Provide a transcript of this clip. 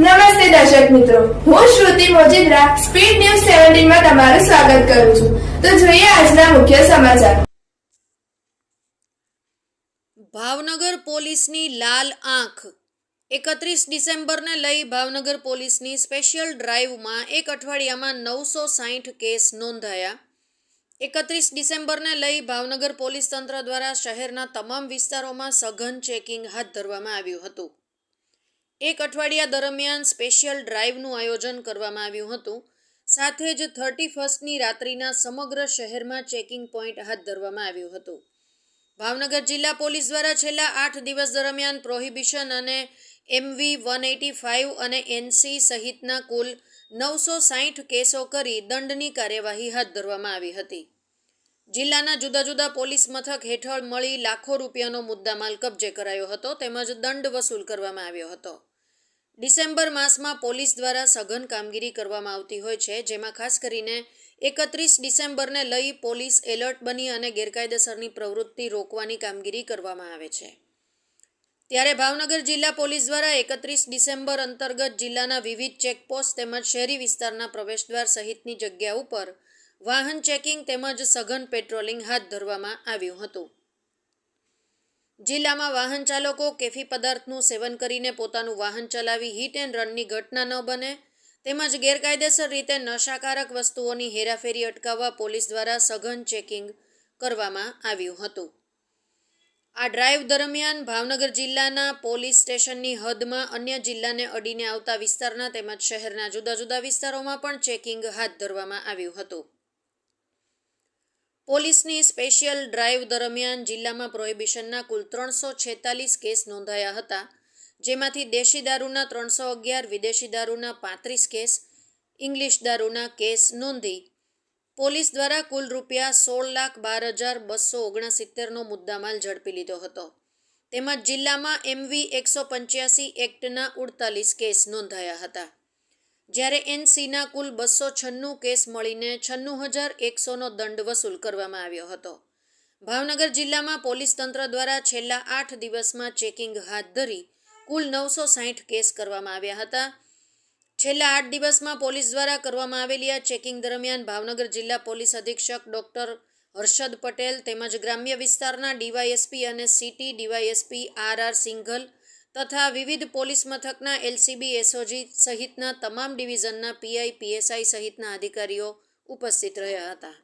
નમસ્તે દર્શક મિત્રો. હું શ્રુતિ મોજીદ્રા, સ્પીડ ન્યૂઝ સેવન્ટીનમાં તમારું સ્વાગત કરું છું. તો જોઈએ આજના મુખ્ય સમાચાર. ભાવનગર પોલીસની લાલ આંખ. એકત્રીસ ડિસેમ્બરને લઈ ભાવનગર પોલીસની સ્પેશિયલ ડ્રાઈવમાં એક અઠવાડિયામાં નવસો સાહીઠ કેસ નોંધાયા. એકત્રીસ ડિસેમ્બરને લઈ ભાવનગર પોલીસ તંત્ર દ્વારા શહેરના તમામ વિસ્તારોમાં સઘન ચેકિંગ હાથ ધરવામાં આવ્યું હતું. એક અઠવાડિયા દરમિયાન સ્પેશિયલ ડ્રાઈવનું આયોજન કરવામાં આવ્યું હતું. સાથે જ થર્ટી ફર્સ્ટની રાત્રિના સમગ્ર શહેરમાં ચેકિંગ પોઈન્ટ હાથ ધરવામાં આવ્યું હતું. ભાવનગર જિલ્લા પોલીસ દ્વારા છેલ્લા આઠ દિવસ દરમિયાન પ્રોહિબિશન અને એમવી વન એટી ફાઇવ અને એનસી સહિતના કુલ નવસો સાહીઠ કેસો કરી દંડની કાર્યવાહી હાથ ધરવામાં આવી હતી. જિલ્લાના જુદા જુદા પોલીસ મથક હેઠળ મળી લાખો રૂપિયાનો મુદ્દામાલ કબજે કરાયો હતો, તેમજ દંડ વસૂલ કરવામાં આવ્યો હતો. ડિસેમ્બર માસમાં પોલીસ દ્વારા સઘન કામગીરી કરવામાં આવતી હોય છે, જેમાં ખાસ કરીને એકત્રીસ ડિસેમ્બરને લઈ પોલીસ એલર્ટ બની અને ગેરકાયદેસરની પ્રવૃત્તિ રોકવાની કામગીરી કરવામાં આવે છે. ત્યારે ભાવનગર જિલ્લા પોલીસ દ્વારા એકત્રીસ ડિસેમ્બર અંતર્ગત જિલ્લાના વિવિધ ચેકપોસ્ટ તેમજ શહેરી વિસ્તારના પ્રવેશદ્વાર સહિતની જગ્યા ઉપર વાહન ચેકિંગ તેમજ સઘન પેટ્રોલિંગ હાથ ધરવામાં આવ્યું હતું. જિલ્લામાં વાહન ચાલકો કેફી પદાર્થનું સેવન કરીને પોતાનું વાહન ચલાવી હિટ એન્ડ રનની ઘટના ન બને, તેમજ ગેરકાયદેસર રીતે નશાકારક વસ્તુઓની હેરાફેરી અટકાવવા પોલીસ દ્વારા સઘન ચેકિંગ કરવામાં આવ્યું હતું. આ ડ્રાઈવ દરમિયાન ભાવનગર જિલ્લાના પોલીસ સ્ટેશનની હદમાં અન્ય જિલ્લાને અડીને આવતા વિસ્તારના તેમજ શહેરના જુદા જુદા વિસ્તારોમાં પણ ચેકિંગ હાથ ધરવામાં આવ્યું હતું. પોલીસની સ્પેશિયલ ડ્રાઈવ દરમિયાન જિલ્લામાં પ્રોહિબિશનના કુલ ત્રણસો છેતાલીસ કેસ નોંધાયા હતા, જેમાંથી દેશી દારૂના ત્રણસો અગિયાર, વિદેશી દારૂના પાંત્રીસ કેસ, ઇંગ્લિશ દારૂના કેસ નોંધી. પોલીસ દ્વારા કુલ રૂપિયા સોળ લાખ બાર હજાર બસો ઓગણસિત્તેરનો મુદ્દામાલ ઝડપી લીધો હતો. તેમજ જિલ્લામાં એમવી એકસો પંચ્યાસી એક્ટના ઉડતાલીસ કેસ નોંધાયા હતા. જ્યારે એનસીના કુલ બસો છન્નું કેસ મળીને છન્નું હજાર એકસોનો દંડ વસૂલ કરવામાં આવ્યો હતો. ભાવનગર જિલ્લામાં પોલીસ તંત્ર દ્વારા છેલ્લા આઠ દિવસમાં ચેકિંગ હાથ ધરી કુલ નવસો સાહીઠ કેસ કરવામાં આવ્યા હતા. છેલ્લા આઠ દિવસમાં પોલીસ દ્વારા કરવામાં આવેલી આ ચેકિંગ દરમિયાન ભાવનગર જિલ્લા પોલીસ અધિક્ષક ડૉક્ટર હર્ષદ પટેલ તેમજ ગ્રામ્ય વિસ્તારના ડીવાયએસપી અને city DYSP R R Singhal તથા વિવિધ પોલીસ મથકના એલસીબી એસઓજી સહિતના તમામ ડિવિઝનના પીઆઈ, પીએસઆઈ સહિતના અધિકારીઓ ઉપસ્થિત રહ્યા હતા.